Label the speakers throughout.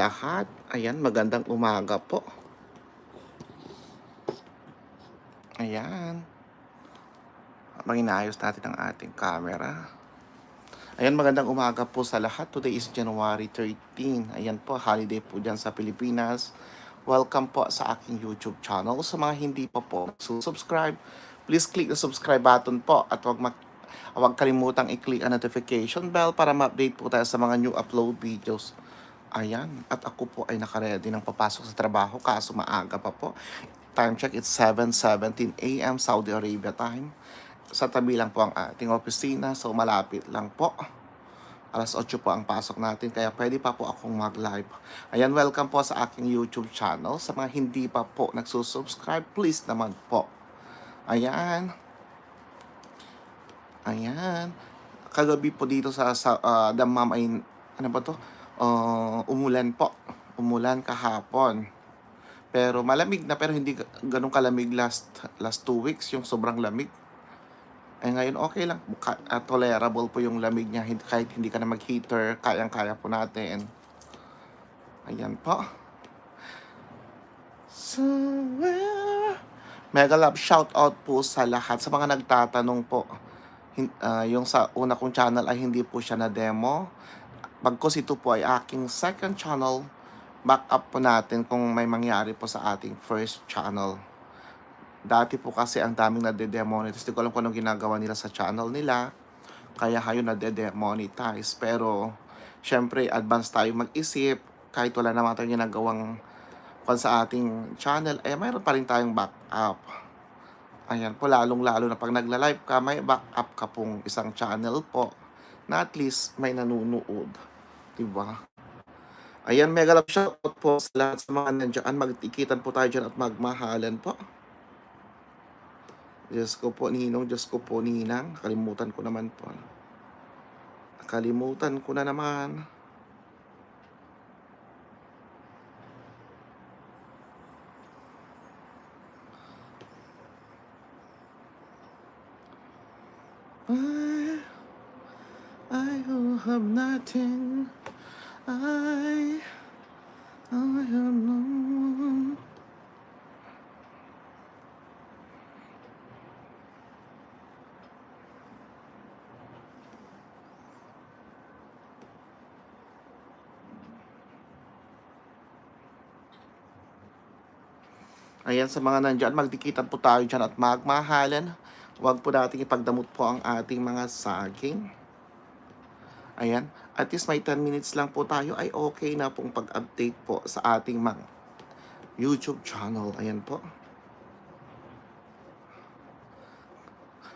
Speaker 1: lahat. Ayan, magandang umaga po. Ayan. Habang inaayos natin ang ating camera. Ayan, magandang umaga po sa lahat. Today is January 13. Ayan po, holiday po dyan sa Pilipinas. Welcome po sa aking YouTube channel. Sa mga hindi pa po subscribe, please click the subscribe button po at wag mak Huwag kalimutang i-click ang notification bell para ma-update po tayo sa mga new upload videos. Ayan. At ako po ay nakaredy ng papasok sa trabaho kaso maaga pa po. Time check, it's 7.17 a.m. Saudi Arabia time. Sa tabi lang po ang ating opisina, so malapit lang po. Alas 8 po ang pasok natin, kaya pwede pa po akong mag-live. Ayan, welcome po sa aking YouTube channel. Sa mga hindi pa po nagsusubscribe, please naman po. Ayan. Ayan. Kagabi po dito sa, sa uh, Damam ay, ano ba to? Uh, umulan po. Umulan kahapon. Pero malamig na, pero hindi ganun kalamig last last two weeks, yung sobrang lamig. Eh ngayon okay lang, uh, tolerable po yung lamig niya kahit hindi ka na mag-heater, kayang-kaya po natin. Ayan po. Somewhere. Mega love shout out po sa lahat sa mga nagtatanong po. Ah, yung sa una kong channel ay hindi po siya na demo. Bagkos ito po ay aking second channel. Back up po natin kung may mangyari po sa ating first channel. Dati po kasi ang daming nade-demonetize. Hindi ko alam kung anong ginagawa nila sa channel nila. Kaya kayo nade-demonetize. Pero, syempre, advance tayo mag-isip. Kahit wala naman tayong ginagawang kung sa ating channel, eh, mayroon pa rin tayong backup. Ayan po, lalong-lalo na pag nagla-live ka, may backup ka pong isang channel po na at least may nanunood. Diba? Ayan, mega love shoutout po sa lahat sa mga nandiyan. Magtikitan po tayo dyan at magmahalan po. Diyos ko po, Ninong. Diyos ko po, Ninang. Kalimutan ko naman po. Kalimutan ko na naman. I, I who have nothing, I, I have no. Ayan, sa mga nandyan, magdikitan po tayo dyan at magmahalan. Huwag po natin ipagdamot po ang ating mga saging. Ayan. At least may 10 minutes lang po tayo ay okay na pong pag-update po sa ating mga YouTube channel. Ayan po.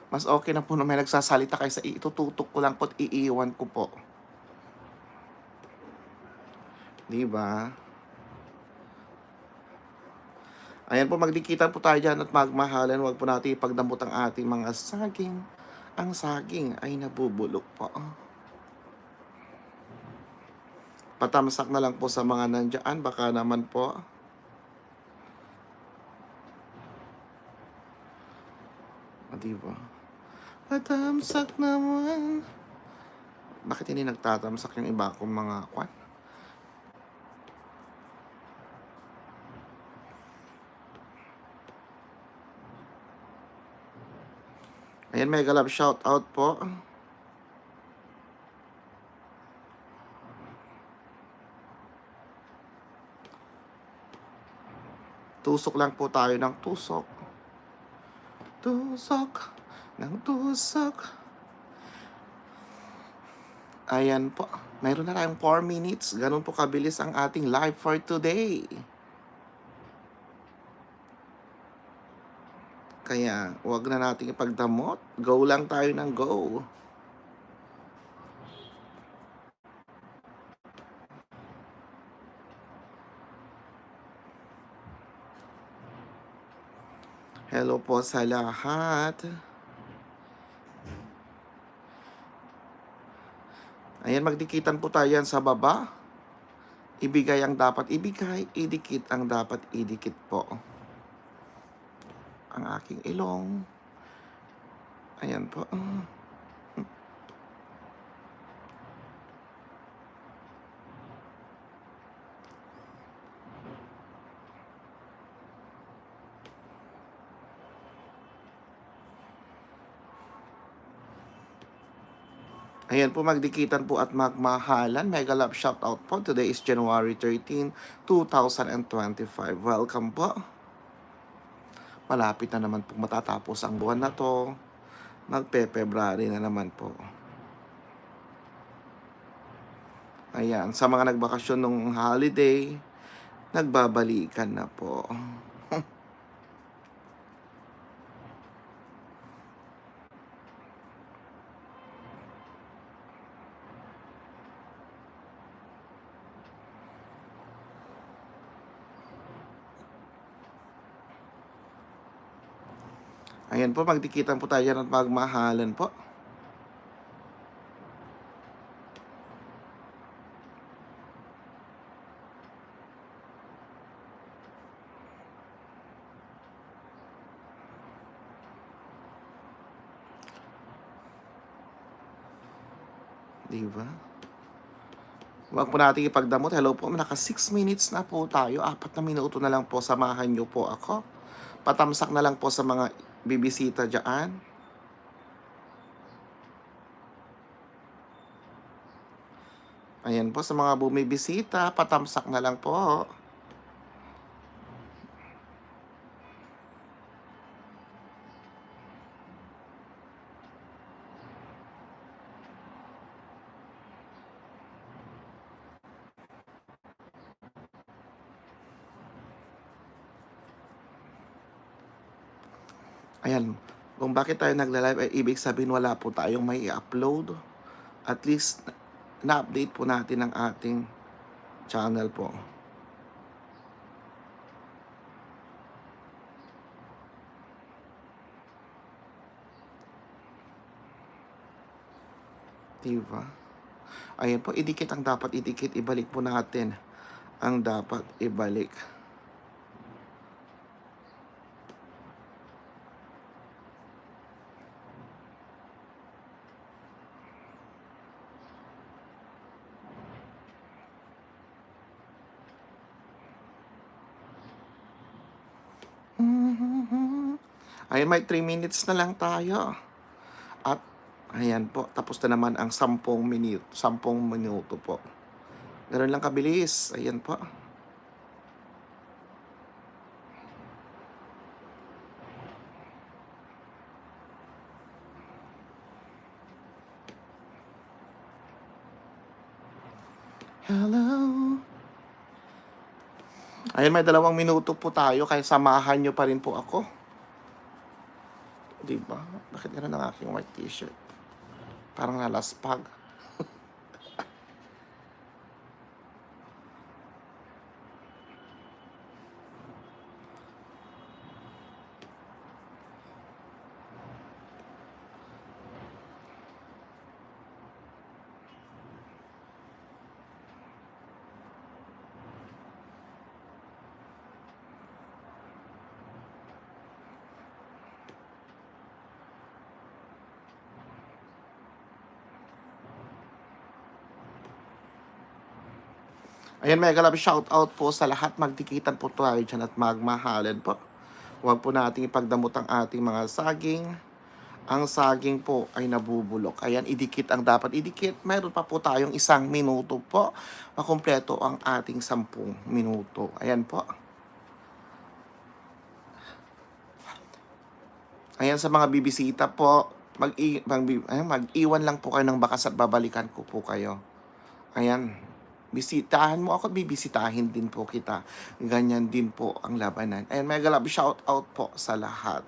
Speaker 1: Mas okay na po na may nagsasalita kaysa itututok ko lang po at iiwan ko po. Diba? Ayan po, magdikitan po tayo dyan at magmahalan. Huwag po natin ipagdamot ang ating mga saging. Ang saging ay nabubulok po. Patamsak na lang po sa mga nandyan. Baka naman po. O, diba? Patamsak naman. Bakit hindi nagtatamsak yung iba kong mga kwan? Ayan, mega love shout out po. Tusok lang po tayo ng tusok. Tusok ng tusok. Ayan po. Mayroon na tayong 4 minutes. Ganun po kabilis ang ating live for today. Kaya, wag na nating ipagdamot. Go lang tayo ng go. Hello po sa lahat. Ayan, magdikitan po tayo sa baba. Ibigay ang dapat ibigay, idikit ang dapat idikit po ang aking ilong. Ayan po. Ayan po, magdikitan po at magmahalan. Mega love shoutout po. Today is January 13, 2025. Welcome po. Malapit na naman po matatapos ang buwan na to. Magpe-February na naman po. Ayan, sa mga nagbakasyon nung holiday, nagbabalikan na po. Ayan po, magdikitan po tayo at magmahalan po. Di ba? Huwag po natin ipagdamot. Hello po, naka 6 minutes na po tayo. Apat na minuto na lang po. Samahan niyo po ako. Patamsak na lang po sa mga bibisita dyan. Ayan po, sa mga bumibisita, patamsak na lang po. Ayan, kung bakit tayo nagla-live ay ibig sabihin wala po tayong may i-upload. At least na-update po natin ang ating channel po. Diba? Ayan po, idikit ang dapat idikit. Ibalik po natin ang dapat ibalik. Ayan, may 3 minutes na lang tayo. At, ayan po, tapos na naman ang 10 minuto, 10 minuto po. Ganun lang kabilis. Ayan po. Hello. Ayan, may dalawang minuto po tayo, kaya samahan nyo pa rin po ako. Di ba? Bakit gano'n ang aking white t-shirt? Parang nalaspag. Ayan, mega love shout out po sa lahat. Magdikitan po tayo dyan at magmahalan po. Huwag po nating ipagdamot ang ating mga saging. Ang saging po ay nabubulok. Ayan, idikit ang dapat idikit. Mayroon pa po tayong isang minuto po. Makumpleto ang ating sampung minuto. Ayan po. Ayan sa mga bibisita po, mag, mag, ayan, mag-iwan lang po kayo ng bakas at babalikan ko po kayo. Ayan, bisitahan mo ako, bibisitahin din po kita. Ganyan din po ang labanan. Ayan, mega love shout out po sa lahat.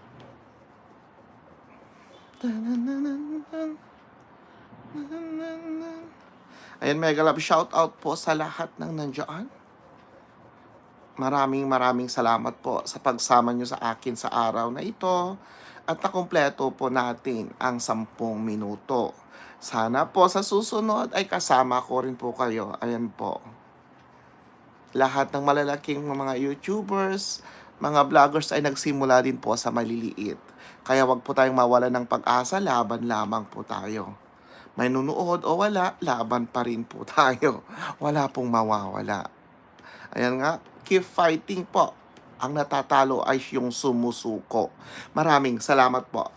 Speaker 1: Ayan, mega love shout out po sa lahat ng nandiyan. Maraming maraming salamat po sa pagsama nyo sa akin sa araw na ito at nakumpleto po natin ang sampung minuto. Sana po sa susunod ay kasama ko rin po kayo. Ayan po. Lahat ng malalaking mga YouTubers, mga vloggers ay nagsimula din po sa maliliit. Kaya wag po tayong mawala ng pag-asa, laban lamang po tayo. May nunood o wala, laban pa rin po tayo. Wala pong mawawala. Ayan nga, keep fighting po. Ang natatalo ay yung sumusuko. Maraming salamat po.